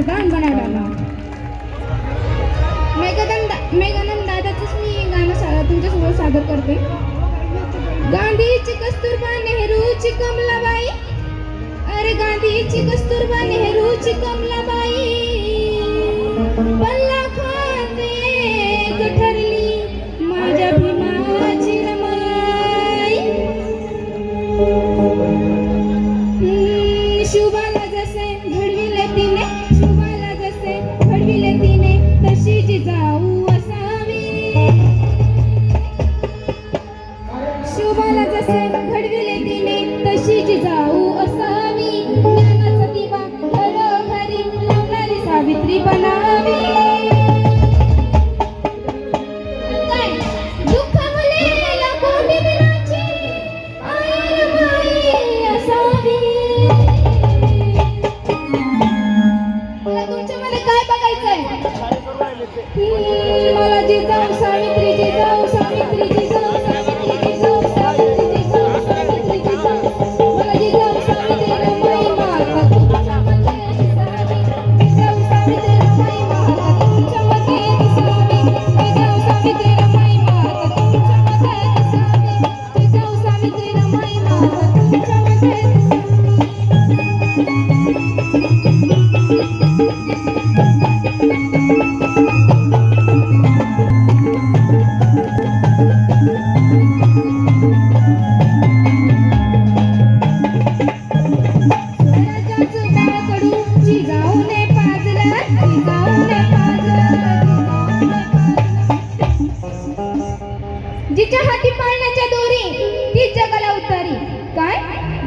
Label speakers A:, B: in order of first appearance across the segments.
A: वरदान बनाडाला मेघानंद मेघानंद दादाचंच मी गाणं सा तुमच्यासोबत सादर करते. गांधीची कस्तुरबा नेहरूची कमलाबाई. अरे गांधीची कस्तुरबा नेहरूची कमलाबाई. पल्ला खाते ठरली माझ्या भीमाची रमाई. लावणारी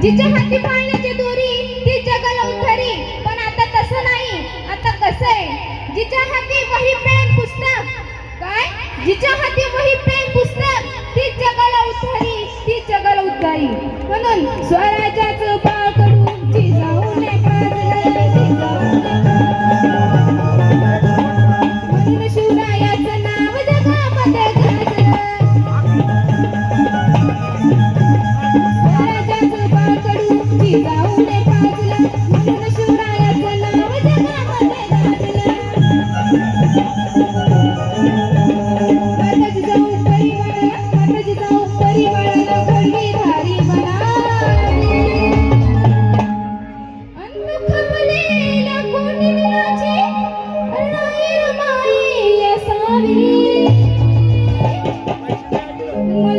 A: जिच्या हाती पाळण्याची दोरी ती जगल उतारी. पण आता तसं नाही. आता कसं आहे? जिच्या हाती वही पेन पुस्तक. काय? जिच्या हाती वही पेन पुस्तक. ती जगाला उतारी ती जगाला उतारी. म्हणून स्वराज्याचं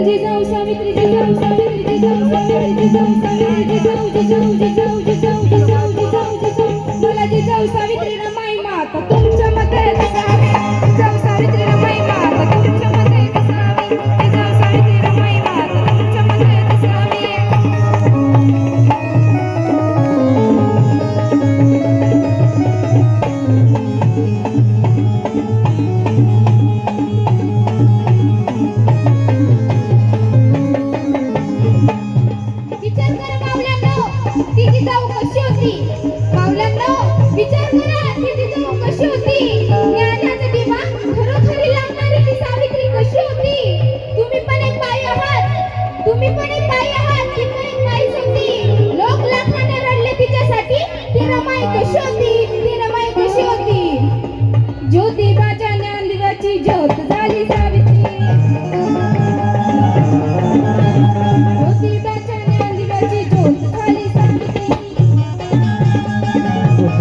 A: सावित्री जिजाऊ कशी होती? ज्ञानाचा दिवा खरोखरी लावणारी ती सावित्री कशी होती? तुम्ही पण एक बाई आहात. तुम्ही पण एक बाई आहात ती पण एक बाईच होती लोक लाखाने रडले तिच्यासाठी. ती रमाई कशी होती? ती रमाई कशी होती? ज्योतिबाच्या ज्ञानदिवाची ज्योत झाली सावित्री. ज्योतिबाच्या ज्ञानदिवाची ज्योत झाली सावित्री.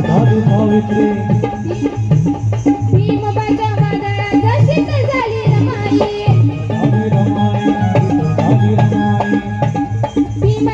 B: साधू सावित्री.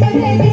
A: Thank you.